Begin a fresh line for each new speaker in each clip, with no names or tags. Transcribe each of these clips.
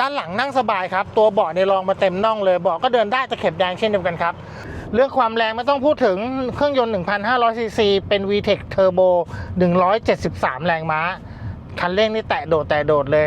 ด้านหลังนั่งสบายครับ ตัวเบาะในรองมาเต็มน่องเลยเบาะก็เดินได้จะเข็บแดงเช่นเดียวกันครับเรื่องความแรงไม่ต้องพูดถึงเครื่องยนต์ 1,500 ซีซี เป็น VTEC Turbo 173 แรงม้า คันเร่งนี่แตะโดด แตะโดดเลย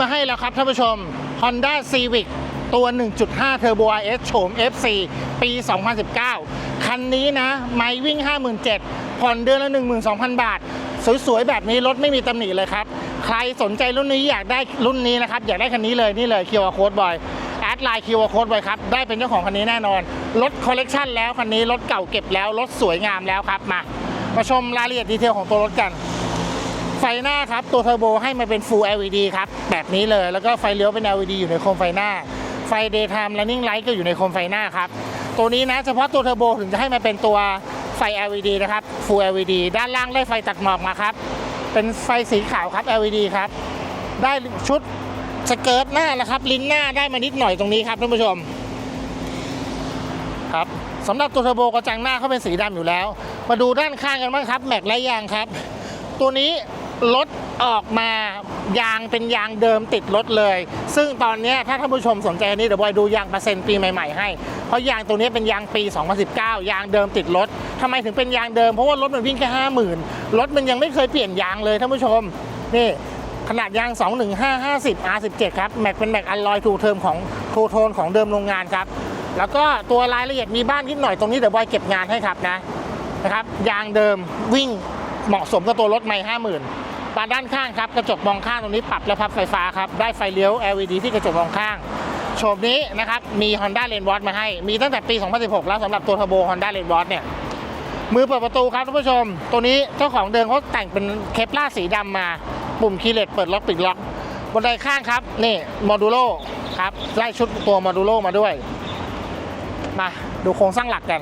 มาให้แล้วครับท่านผู้ชม Honda Civic ตัว 1.5 Turbo RS โฉม FC ปี 2019 คันนี้นะไม่วิ่ง 57,000ผ่อนเดือนละ 12,000 บาท สวยๆ แบบนี้รถไม่มีตำหนิเลยครับ ใครสนใจรุ่นนี้อยากได้รุ่นนี้นะครับ อยากได้คันนี้เลยนี่เลยคิวอาร์โค้ดบอยแอดไลน์คิวอาร์โค้ดบอยครับ ได้เป็นเจ้าของคันนี้แน่นอน รถคอลเลกชันแล้วคันนี้รถเก่าเก็บแล้วรถสวยงามแล้วครับมามาชมรายละเอียดดีเทลของตัวรถกัน ไฟหน้าครับ ตัวเทอร์โบให้มาเป็น Full LED ครับ แบบนี้เลยแล้วก็ไฟเลี้ยวเป็น LED อยู่ในโคมไฟหน้า ไฟ Daytime Running Light ก็อยู่ในโคมไฟหน้าครับ ตัวนี้นะเฉพาะตัวเทอร์โบถึงจะให้มาเป็นตัวไฟ LED นะครับ Full LED ด้านล่างได้ไฟตัดหมอกมาครับ เป็นไฟสีขาวครับ LED ครับ ได้ชุดสเกิร์ตหน้านะครับ ลิ้นหน้าได้มานิดหน่อยตรงนี้ครับท่านผู้ชม ครับสำหรับตัวเทอร์โบกระจังหน้าเขาเป็นสีดำอยู่แล้ว มาดูด้านข้างกันบ้างครับ แม็กและยางครับ ตัวนี้ รถออกมายางเป็นยางเดิมติดรถเลย ซึ่งตอนนี้ถ้าท่านผู้ชมสนใจนี้เดี๋ยวบอยดูยางเปอร์เซ็นต์ปีใหม่ๆให้ เพราะยางตัวนี้เป็นยางปี 2019 ยางเดิมติดรถทำไมถึงเป็นยางเดิมเพราะว่ารถมันวิ่งแค่50,000รถมันยังไม่เคยเปลี่ยนยางเลยท่านผู้ชมนี่ขนาดยาง 21550 R17 ครับแม็กเป็นแม็กอัลลอยทูเทอมของทูโทนของเดิมโรงงานครับ แล้วก็ตัวรายละเอียดมีบ้านนิดหน่อยตรงนี้เดี๋ยวบอยเก็บงานให้ครับนะนะครับยางเดิมวิ่ง เหมาะสมกับตัวรถไม่ห้าหมื่นบานด้านข้างครับกระจกมองข้างตรงนี้ปรับและพับไฟฟ้าครับได้ไฟเลี้ยว LED ที่กระจกมองข้างโฉมนี้นะครับมี Honda l a n w a t มาให้ มีตั้งแต่ปี 2016 แล้วสำหรับตัว Turbo Honda l a n w a t เนี่ยมือเปิดประตูครับท่านผู้ชม ตัวนี้เจ้าของเดิมเขาแต่งเป็นเคปล่าสีดำมา ปุ่มคีย์เลสเปิดล็อกปิดล็อกบนไดข้างครับ นี่โมดูโลครับไล่ชุดตัวโมดูโลมาด้วย มาดูโครงสร้างหลักกัน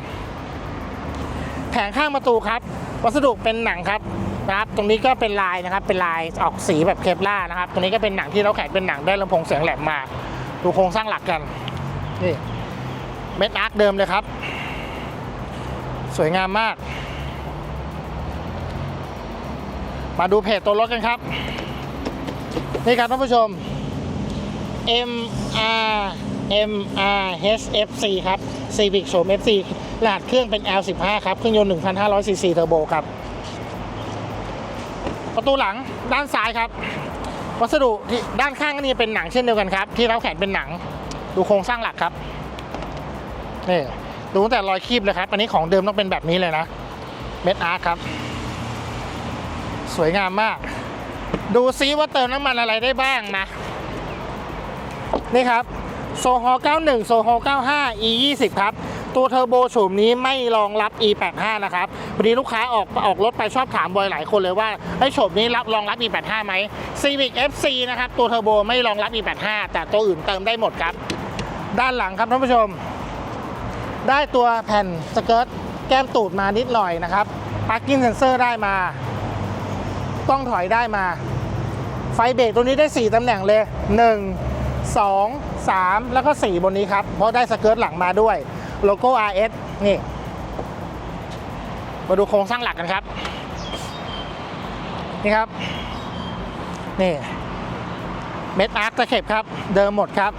แผงข้างประตูครับ วัสดุเป็นหนังครับนะครับตรงนี้ก็เป็นลายนะครับเป็นลายออกสีแบบเคปล่านะครับตรงนี้ก็เป็นหนังที่เราแขกเป็นหนังได้ลำโพงเสียงแหลมมาดูโครงสร้างหลักกันนี่เม็ดอาร์คเดิมเลยครับ สวยงามมาก มาดูเพจตัวรถกันครับ นี่ครับท่านผู้ชม M R M R H F C ครับ Civic โฉม FC รหัสเครื่องเป็น L 15 ครับ เครื่องยนต์1,500ซีซีเทอร์โบครับ ประตูหลังด้านซ้ายครับ วัสดุที่ด้านข้างก็นี่เป็นหนังเช่นเดียวกันครับ ที่เราแขนเป็นหนัง ดูโครงสร้างหลักครับ นี่ดูตั้งแต่รอยคีบเลยครับ อันนี้ของเดิมต้องเป็นแบบนี้เลยนะ เม็ดอาร์คครับ สวยงามมาก ดูซิว่าเติมน้ำมันอะไรได้บ้างนะ นี่ครับโซฮอ91โซฮอ95 E 20 ครับ ตัวเทอร์โบโฉมนี้ไม่รองรับ E 85 นะครับพอดีลูกค้าออกออกรถไปชอบถามบ่อยหลายคนเลยว่าไอ้โฉมนี้รับรองรับ E 85 ไหม Civic FC นะครับ ตัวเทอร์โบไม่รองรับ E 85 แต่ตัวอื่นเติมได้หมดครับ ด้านหลังครับท่านผู้ชม ได้ตัวแผ่นสเกิร์ตแก้มตูดมานิดหน่อยนะครับ Parking Sensor ได้มา ต้องถอยได้มา ไฟเบรกตัวนี้ได้ 4ตำแหน่งเลย 1 2 3 แล้วก็ 4 บนนี้ครับ เพราะได้สเกิร์ตหลังมาด้วย โลโก้ RS นี่ มาดูโครงสร้างหลักกันครับ นี่ครับ นี่เม็ดอาร์คตะเข็บครับ เดิมหมดครับ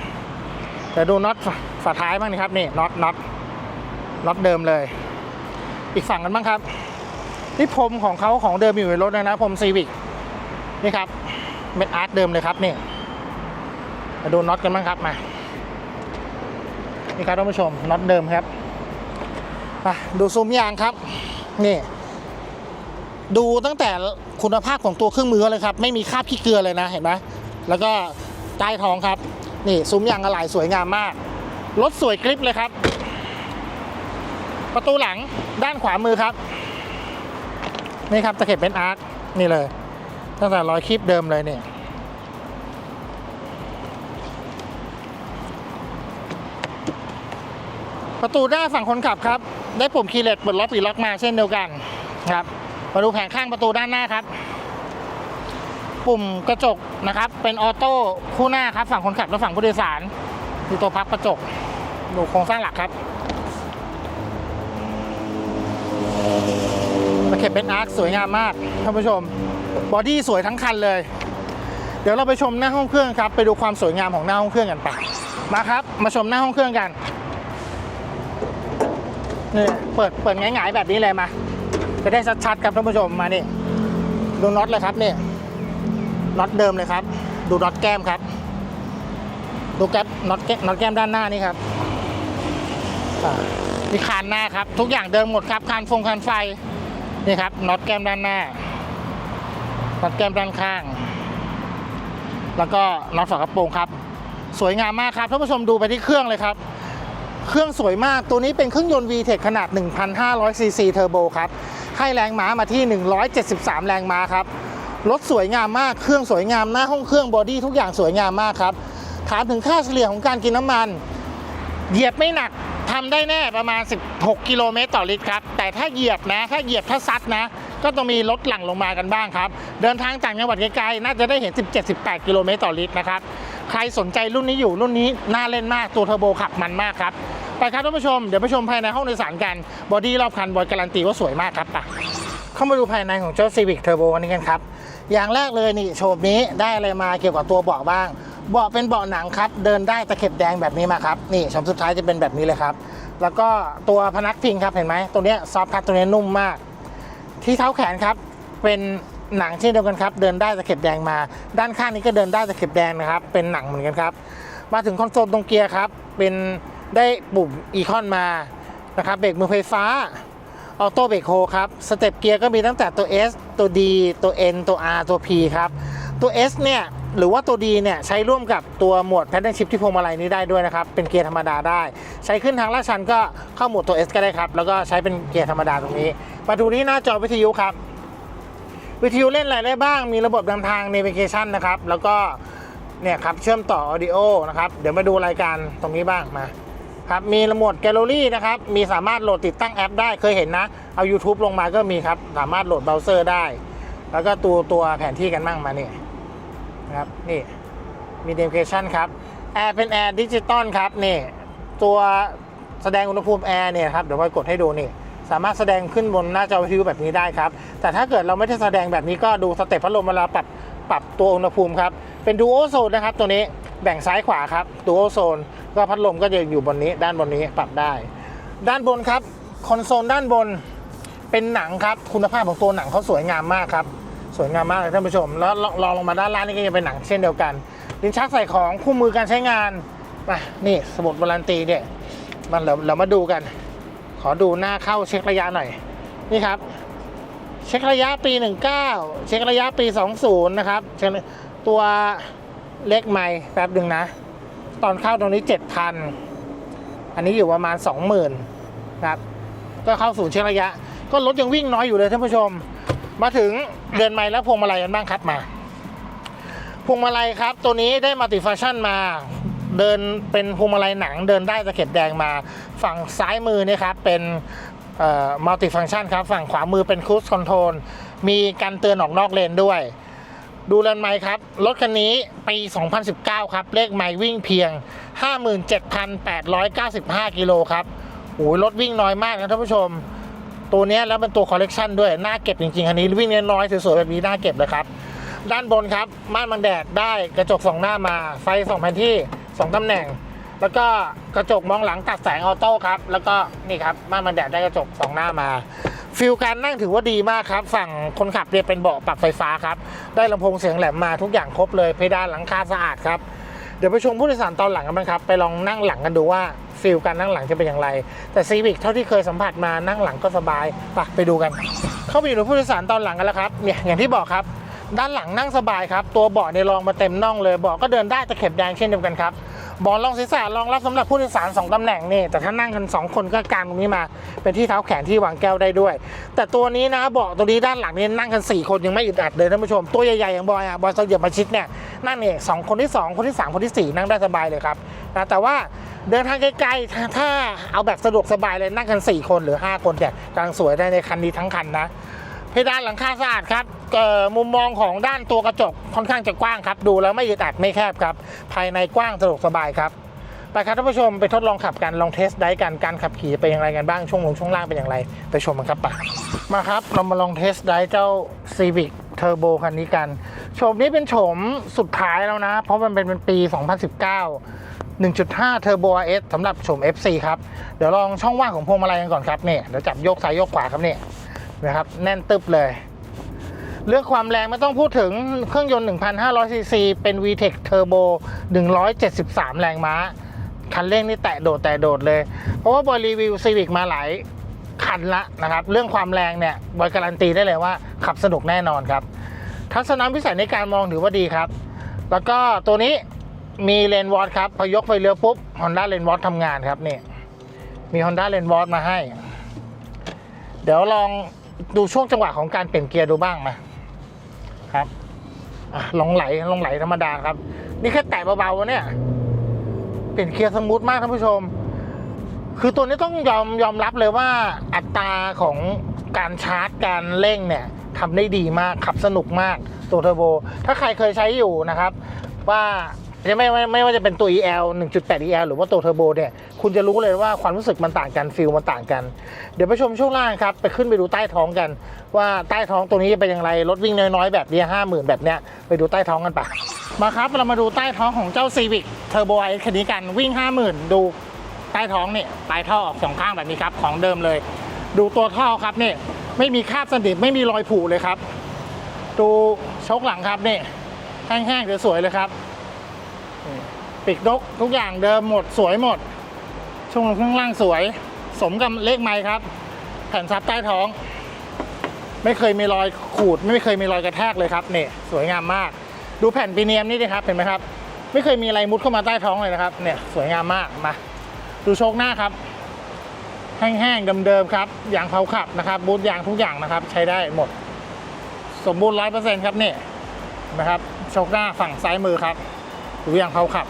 แต่ดูน็อตฝาท้ายบ้างนะครับ นี่น็อตน็อตน็อตเดิมเลย อีกฝั่งกันบ้างครับ นี่พรมของเขาของเดิมอยู่ในรถเลยนะพรมซีวิกนี่ครับเม็ดอาร์ตเดิมเลยครับนี่มาดูน็อตกันบ้างครับมา นี่ครับท่านผู้ชมน็อตเดิมครับดูซุ้มยางครับ นี่ดูตั้งแต่คุณภาพของตัวเครื่องมือเลยครับ ไม่มีคราบขี้เกลือเลยนะเห็นไหมแล้วก็ใต้ท้องครับ นี่ซุ้มยางอะไหล่สวยงามมากรถสวยกริปเลยครับ ประตูหลังด้านขวามือครับ นี่ครับตะเข็บเป็นอาร์คนี่เลย ตั้งแต่รอยคลิปเดิมเลยเนี่ย ประตูด้านฝั่งคนขับครับ ได้ปุ่มคีย์เลสเปิดล็อกปิดล็อกมาเช่นเดียวกันครับมาดูแผงข้างประตูด้านหน้าครับ ปุ่มกระจกนะครับ เป็นออโต้คู่หน้าครับ ฝั่งคนขับและฝั่งผู้โดยสารดูตัวพับกระจกดูโครงสร้างหลักครับตะเข็บเป็นอาร์คสวยงามมากท่านผู้ชม บอดี้สวยทั้งคันเลย เดี๋ยวเราไปชมหน้าห้องเครื่องครับ ไปดูความสวยงามของหน้าห้องเครื่องกันไป มาครับ มาชมหน้าห้องเครื่องกัน นี่เปิดเปิดง่ายๆแบบนี้เลยมา จะได้ชัดๆครับท่านผู้ชมมานี่ดูน็อตเลยครับนี่น็อตเดิมเลยครับ ดูน็อตแก้มครับ ดูแก๊ปน็อตแก้มน็อตแก้มด้านหน้านี่ครับอ่านี่คานหน้าครับ ทุกอย่างเดิมหมดครับคานฟงคานไฟนี่ครับน็อตแก้มด้านหน้าน็อตแก้มด้านข้าง แล้วก็น็อตฝากระโปรงครับ สวยงามมากครับท่านผู้ชมดูไปที่เครื่องเลยครับ เครื่องสวยมากตัวนี้เป็นเครื่องยนต์ VTEC ขนาด 1,500 ซีซีเทอร์โบครับให้แรงม้ามาที่ 173 แรงม้าครับรถสวยงามมากเครื่องสวยงามหน้าห้องเครื่องบอดี้ทุกอย่างสวยงามมากครับถามถึงค่าเฉลี่ยของการกินน้ำมัน เหยียบไม่หนักทำได้แน่ประมาณ 16 กิโลเมตรต่อลิตรครับ แต่ถ้าเหยียบนะ ถ้าเหยียบถ้าซัดนะ ก็ต้องมีลดหลั่งลงมากันบ้างครับ เดินทางจากจังหวัดไกลๆ น่าจะได้เห็น 17-18 กิโลเมตรต่อลิตรนะครับ ใครสนใจรุ่นนี้อยู่รุ่นนี้น่าเล่นมากตัวเทอร์โบขับมันมากครับ ไปครับท่านผู้ชม เดี๋ยวไปชมภายในห้องโดยสารกัน บอดี้รอบคันบอยการันตีว่าสวยมากครับไปเข้ามาดูภายในของเจ้า Civic Turbo อันนี้กันครับ อย่างแรกเลยนี่โฉบนี้ได้อะไรมาเกี่ยวกับตัวเบาะบ้าง เบาะเป็นเบาะหนังครับ เดินได้ตะเข็บแดงแบบนี้มาครับ นี่ชมสุดท้ายจะเป็นแบบนี้เลยครับ แล้วก็ตัวพนักพิงครับเห็นไหมตัวเนี้ซอฟต์ทัชตัวนี้นุ่มมาก ที่เท้าแขนครับเป็นหนังเช่นเดียวกันครับ เดินได้ตะเข็บแดงมา ด้านข้างนี้ก็เดินได้ตะเข็บแดงนะครับ เป็นหนังเหมือนกันครับ มาถึงคอนโซลตรงเกียร์ครับ เป็น ได้ปุ่มอีคอนมานะครับเบรกมือไฟฟ้าออโต้เบรกโฮครับสเต็ปเกียร์ก็มีตั้งแต่ตัว S ตัว D ตัว N ตัว R ตัว P ครับตัว S เนี่ยหรือว่าตัว D เนี่ยใช้ร่วมกับตัวหมวดแพดเดิลชิพที่พวงมาลัยนี้ได้ด้วยนะครับ เป็นเกียร์ธรรมดาได้ ใช้ขึ้นทางลาดชันก็เข้าหมวดตัว S ก็ได้ครับ แล้วก็ใช้เป็นเกียร์ธรรมดาตรงนี้ มาดูที่หน้าจอวิทยุครับ วิทยุเล่นอะไรได้บ้างมีระบบนำทาง Navigation นะครับแล้วก็เนี่ยครับเชื่อมต่อ Audio นะครับเดี๋ยวมาดูรายการตรงนี้บ้างมา ครับมีระบบแกลเลอรี่นะครับมีสามารถโหลดติดตั้งแอปได้เคยเห็นนะ เอา YouTube ลงมาก็มีครับ สามารถโหลดเบราว์เซอร์ได้ แล้วก็ตัวตัวแผนที่กันบ้างมาเนี่นะครับนี่มีเด v เคชันครับแอร์เป็นแอร์ดิจิตอลครับนี่ตัวแสดงอุณหภูมิแอร์เนี่ยครับเดี๋ยวไว้กดให้ดูนี่สามารถแสดงขึ้นบนหน้าจอวิทยุแบบนี้ได้ครับ แต่ถ้าเกิดเราไม่ได้แสดงแบบนี้ก็ดูสเต็ปพัดลมเวลาปรับปรับตัวอุณหภูมิครับ เป็นดูโอโซนนะครับตัวนี้แบ่งซ้ายขวาครับดูโอโซน ก็พัดลมก็จะอยู่บนนี้ ด้านบนนี้ปรับได้ ด้านบนครับคอนโซลด้านบนเป็นหนังครับ คุณภาพของตัวหนังเขาสวยงามมากครับ สวยงามมากเลยท่านผู้ชม แล้วลองลงมาด้านล่างนี่ก็จะเป็นหนังเช่นเดียวกันลิ้นชักใส่ของคู่มือการใช้งานมานี่สมุดวารันตีเนี่ยมันเราเรามาดูกัน ขอดูหน้าเข้าเช็คระยะหน่อย นี่ครับ เช็คระยะปี 19 เช็คระยะปี 20 นะครับ ตัวเล็กไม่แป๊บหนึ่งนะ ตอนเข้าตรงนี้7,000อันนี้อยู่ประมาณ20,000นะครับก็เข้าศูนย์เช็คระยะ ก็รถยังวิ่งน้อยอยู่เลยท่านผู้ชม มาถึงเดือนใหม่แล้วพวงมาลัยกันบ้างครับมา พวงมาลัยครับ ตัวนี้ได้มัลติฟังชั่นมาเดินเป็นพวงมาลัยหนังเดินได้ตะเข็บแดงมาฝั่งซ้ายมือเนี่ยครับเป็นมัลติฟังชันครับ ฝั่งขวามือเป็นค u ู e คอนโทรลมีการเตือนออกนอกเลนด้วย ดูแลนไมค์ครับ รถคันนี้ปี 2019 ครับ เลขไมล์วิ่งเพียง 57,895 กิโลครับโอ้ยรถวิ่งน้อยมากนะท่านผู้ชม ตัวนี้แล้วเป็นตัวคอลเลกชันด้วย น่าเก็บจริงๆ คันนี้วิ่งน้อยๆสวยๆแบบนี้น่าเก็บเลยครับ ด้านบนครับม่านบังแดดได้กระจกสองหน้ามา ไฟสองแผ่นที่สองตำแหน่ง แล้วก็กระจกมองหลังตัดแสงออโต้ครับ แล้วก็นี่ครับม่านบังแดดได้กระจกสองหน้ามา ฟิลการนั่งถือว่าดีมากครับ ฝั่งคนขับเนี่ยเป็นเบาะปรับไฟฟ้าครับ ได้ลำโพงเสียงแหลมมาทุกอย่างครบเลยเพดานหลังคาสะอาดครับเดี๋ยวไปชมผู้โดยสารตอนหลังกันบ้างครับ ไปลองนั่งหลังกันดูว่าฟิลการนั่งหลังจะเป็นอย่างไร แต่ซีวิกเท่าที่เคยสัมผัสมานั่งหลังก็สบายไปไปดูกัน เข้าไปอยู่ในผู้โดยสารตอนหลังกันแล้วครับเนี่ยอย่างที่บอกครับ ด้านหลังนั่งสบายครับ ตัวเบาะเนี่ยรองมาเต็มน่องเลยเบาะก็เดินได้ตะเข็บแดงเช่นเดียวกันครับ เบาะรองศีรษะรองรับสำหรับผู้โดยสารสองตำแหน่งนี่แต่ถ้านั่งกันสองคนก็กางตรงนี้มา เป็นที่เท้าแขนที่วางแก้วได้ด้วย แต่ตัวนี้นะเบาะตัวนี้ด้านหลังนี่นั่งกันสี่คนยังไม่อึดอัดเลยท่านผู้ชม ตัวใหญ่ๆอย่างบอยอะบอยเสยียบมาชิดเนี่ยนั่งเนี่ยสองคนที่สองคนที่สามคนที่สี่นั่งได้สบายเลยครับนะแต่ว่าเดินทางไกลๆ ถ้าเอาแบบสะดวกสบายเลยนั่งกันสี่คนหรือห้าคนเนี่ยกำลังสวยได้ในคันนี้ทั้งคันนะ เพดานหลังคาสะอาดครับ มุมมองของด้านตัวกระจกค่อนข้างจะกว้างครับ ดูแล้วไม่อึดอัดไม่แคบครับ ภายในกว้างสะดวกสบายครับไปครับท่านผู้ชมไปทดลองขับกันลองเทสได้กันการขับขี่เป็นอย่างไรกันบ้างช่วงลงช่วงล่างเป็นอย่างไร ไปชมกันครับไปมาครับ เรามาลองเทสได้เจ้า Civic Turbo คันนี้กันโฉมนี้เป็นโฉมสุดท้ายแล้วนะ เพราะมันเป็นเป็นปี 2019 1.5 Turbo RS สำหรับโฉม FC ครับ เดี๋ยวลองช่องว่างของพวงมาลัยกันก่อนครับเนี่ยเดี๋ยวจับโยกซ้ายโยกขวาครับเนี่ยนะครับแน่นตึบเลย เรื่องความแรงไม่ต้องพูดถึงเครื่องยนต์ 1,500 ซีซี เป็น VTEC Turbo 173 แรงม้า คันเร่งนี่แตะโดดแตะโดดเลย เพราะว่าบอยรีวิว Civic มาหลายคันละนะครับ เรื่องความแรงเนี่ยบอยการันตีได้เลยว่าขับสนุกแน่นอนครับ ทัศนวิสัยในการมองถือว่าดีครับ แล้วก็ตัวนี้มีเลนวอตครับพอยกไฟเลี้ยวปุ๊บ Honda เลนวอตทำงานครับนี่มี Honda เลนวอตมาให้ เดี๋ยวลองดูช่วงจังหวะของการเปลี่ยนเกียร์ดูบ้างมา ลองไหลลองไหลธรรมดาครับ นี่แค่แตะเบาๆวะเนี่ย เปลี่ยนเกียร์สมูทมากท่านผู้ชม คือตัวนี้ต้องยอมยอมรับเลยว่าอัตราของการชาร์จการเร่งเนี่ยทำได้ดีมากขับสนุกมากตัวเทอร์โบ ถ้าใครเคยใช้อยู่นะครับ ว่า จะไม่ไม่ไม่ว่าจะเป็นตัว EL 1.8 EL หรือว่าตัวเทอร์โบเนี่ย คุณจะรู้เลยว่าความรู้สึกมันต่างกันฟิลมันต่างกัน เดี๋ยวไปชมช่วงล่างครับ ไปขึ้นไปดูใต้ท้องกัน ว่าใต้ท้องตรงนี้จะเป็นอย่างไร รถวิ่งน้อยๆ แบบนี้ห้าหมื่นแบบเนี้ย ไปดูใต้ท้องกันปะมาครับ เรามาดูใต้ท้องของเจ้า Civic Turbo i คันนี้กันวิ่ง 50,000 ดูใต้ท้องนี่ปลายท่อออกสองข้างแบบนี้ครับของเดิมเลย ดูตัวท่อครับนี่ไม่มีคราบสนิมไม่มีรอยผุเลยครับ ดูชกหลังครับนี่แห้งๆสวยๆเลยครับ ปีกนกทุกอย่างเดิมหมดสวยหมด ช่วงข้างล่างสวย สมกับเลขไม้ครับ แผ่นซับใต้ท้อง ไม่เคยมีรอยขูด ไม่เคยมีรอยกระแทกเลยครับเนี่ยสวยงามมาก ดูแผ่นปีเนียมนี่ดิครับเห็นไหมครับ ไม่เคยมีอะไรมุดเข้ามาใต้ท้องเลยนะครับเนี่ยสวยงามมากมาดูโชคหน้าครับแห้งๆเดิมๆครับยางเผาขับนะครับ บูทยางทุกอย่างนะครับ ใช้ได้หมด สมบูรณ์ร้อยเปอร์เซ็นต์ครับนี่นะครับโชคหน้าฝั่งซ้ายมือครับดูยางเผาขับ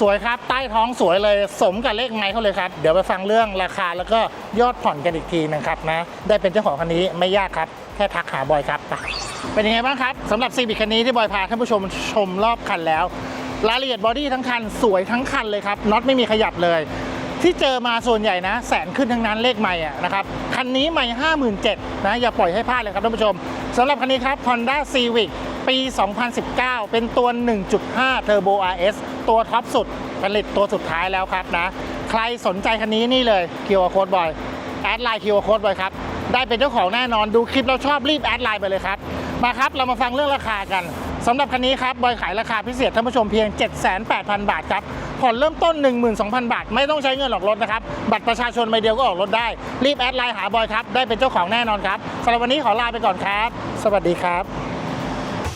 สวยครับ ใต้ท้องสวยเลย สมกับเลขไม้เขาเลยครับ เดี๋ยวไปฟังเรื่องราคาแล้วก็ยอดผ่อนกันอีกทีนะครับนะ ได้เป็นเจ้าของคันนี้ไม่ยากครับ แค่ทักหาบอยครับไปเป็นยังไงบ้างครับสำหรับซีบิคันนี้ที่บอยพาท่านผู้ชมชมรอบคันแล้ว รายละเอียดบอดี้ทั้งคันสวยทั้งคันเลยครับน็อตไม่มีขยับเลย ที่เจอมาส่วนใหญ่นะแสนขึ้นทั้งนั้นเลขใหม่อะนะครับคันนี้ใหม่ 57,000นะอย่าปล่อยให้พลาดเลยครับท่านผู้ชมสำหรับคันนี้ครับ Honda Civic ปี 2019 เป็นตัว 1.5 Turbo RS ตัวท็อปสุด ผลิตตัวสุดท้ายแล้วครับนะ ใครสนใจคันนี้นี่เลยคิวอาร์โค้ดบอยแอดไลน์คิวอาร์โค้ดบอยครับ ได้เป็นเจ้าของแน่นอนดูคลิปแล้วชอบรีบแอดไลน์ไปเลยครับ มาครับ เรามาฟังเรื่องราคากันสำหรับคันนี้ครับบอยขายราคาพิเศษท่านผู้ชมเพียง 78,000 บาทครับผ่อนเริ่มต้น 12,000 บาท ไม่ต้องใช้เงินออกรถนะครับ บัตรประชาชนใบเดียวก็ออกรถได้ รีบแอดไลน์หาบอยครับ ได้เป็นเจ้าของแน่นอนครับสำหรับวันนี้ขอลาไปก่อนครับ สวัสดีครับ